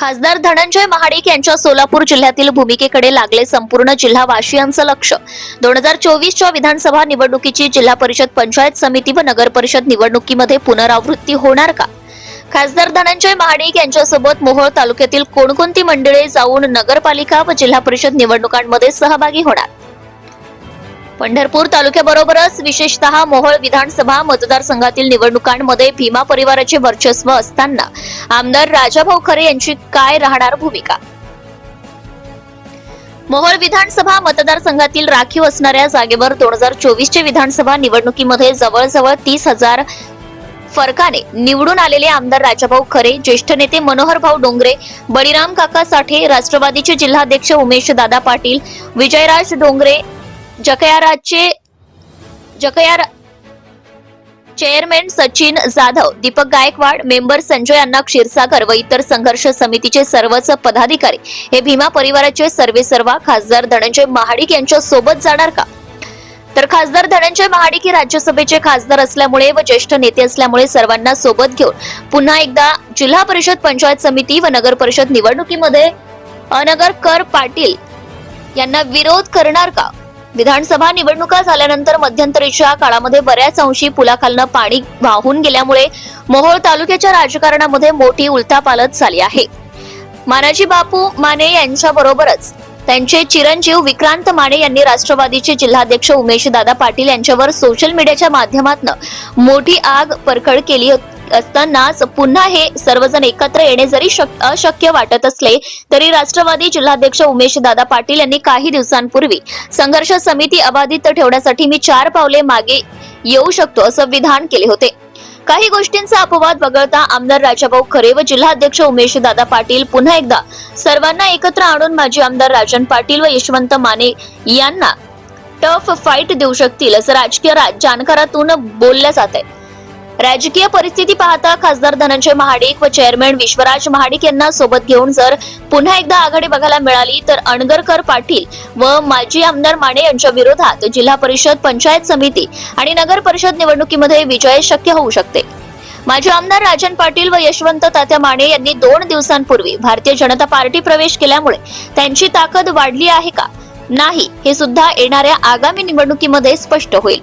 खासदार धनंजय महाडिक यांच्या सोलापूर जिल्ह्यातील भूमिकेकडे लागले संपूर्ण जिल्हा वासियांचं लक्ष. दोन हजार चोवीसच्या विधानसभा निवडणुकीची जिल्हा परिषद पंचायत समिती व नगर परिषद निवडणुकीमध्ये पुनरावृत्ती होणार का? खासदार धनंजय महाडिक यांच्यासोबत मोहोळ तालुक्यातील कोणकोणती मंडळे जाऊन नगरपालिका व जिल्हा परिषद निवडणुकांमध्ये सहभागी होणार? पंढरपूर तालुक्याबरोबरच विशेषतः मोहोळ विधानसभा मतदारसंघातील निवडणुकांमध्ये भीमा परिवाराचे वर्चस्व असताना आमदार राजाभाऊ खरे यांची काय राहणार भूमिका? मोहोळ विधानसभा मतदारसंघातील राखीव असणाऱ्या जागेवर दोन हजार चोवीसच्या विधानसभा निवडणुकीमध्ये जवळजवळ तीस हजार फरकाने निवडून आलेले आमदार राजाभाऊ खरे ज्येष्ठ नेते मनोहर भाऊ डोंगरे बळीराम काका साठे राष्ट्रवादीचे जिल्हाध्यक्ष उमेश दादा पाटील विजयराज डोंगरे जकयाराचे जकयार चेअरमॅन सचिन जाधव दीपक गायकवाड मेंबर संजय अण्णा क्षीरसागर व इतर संघर्ष समितीचे सर्वच पदाधिकारी. हे भीमा परिवाराचे सर्वे सर्वा खासदार धनंजय महाडिक यांच्या सोबत जाणार का? तर खासदार धनंजय महाडिक हे राज्यसभेचे खासदार असल्यामुळे व ज्येष्ठ नेते असल्यामुळे सर्वांना सोबत घेऊन पुन्हा एकदा जिल्हा परिषद पंचायत समिती व नगर परिषद निवडणुकीमध्ये अनगर कर पाटील यांना विरोध करणार का? विधानसभा निवडणुका झाल्यानंतर मध्यंतरीच्या काळामध्ये बऱ्याच अंशी पुलाखालनं पाणी वाहून गेल्यामुळे मोहोळ तालुक्याच्या राजकारणामध्ये मोठी उलथापालथ झाली आहे. मानाजी बापू माने यांच्या बरोबरच त्यांचे चिरंजीव विक्रांत माने यांनी राष्ट्रवादीचे जिल्हाध्यक्ष उमेश दादा पाटील यांच्यावर सोशल मीडियाच्या माध्यमातून मोठी आग परखड केली असतानाच पुन्हा हे सर्वजण एकत्र येणे जरी शक- अशक्य वाटत असले तरी राष्ट्रवादी जिल्हाध्यक्ष उमेश दादा पाटील यांनी काही दिवसांपूर्वी संघर्ष समिती अबाधित ठेवण्यासाठी मी चार पावले मागे येऊ शकतो असं विधान केले होते. काही गोष्टींचा अपवाद वगळता आमदार राजाभाऊ खरे व जिल्हाध्यक्ष उमेश दादा पाटील पुन्हा एकदा सर्वांना एकत्र आणून माजी आमदार राजन पाटील व यशवंत माने यांना टफ फाईट देऊ शकतील असं राजकीय जाणकारातून बोललं जात आहे. राजकीय परिस्थिती पाहता खासदार धनंजय महाडिक व चेअरमॅन विश्वराज महाडिक यांना सोबत घेऊन जर पुन्हा एकदा आघाडी बघायला मिळाली तर अणगरकर पाटील व माजी आमदार माने यांच्या विरोधात जिल्हा परिषद पंचायत समिती आणि नगर परिषद निवडणुकीमध्ये विजय शक्य होऊ शकते. माजी आमदार राजन पाटील व यशवंत तात्या माने यांनी दोन दिवसांपूर्वी भारतीय जनता पार्टी प्रवेश केल्यामुळे त्यांची ताकद वाढली आहे का? नाही हे सुद्धा येणाऱ्या आगामी निवडणुकीमध्ये स्पष्ट होईल.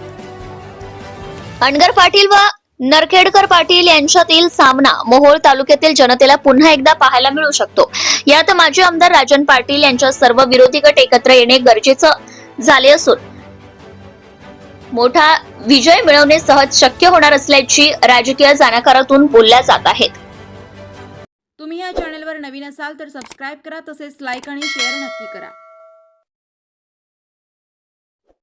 अणगर पाटील व नरखेडकर पाटील यांच्यातील सामना मोहोळ तालुक्यातील जनतेला पुन्हा एकदा पाहायला मिळू शकतो. यात माजी आमदार राजन पाटील यांच्या सर्व विरोधी गट एकत्र येणे गरजेचं झाले असून मोठा विजय मिळवणे सहज शक्य होणार असल्याची राजकीय जाणकारातून बोलल्या जात आहेत. तुम्ही या चॅनेलवर नवीन असाल तर सबस्क्राईब करा तसेच लाईक आणि शेअर नक्की करा.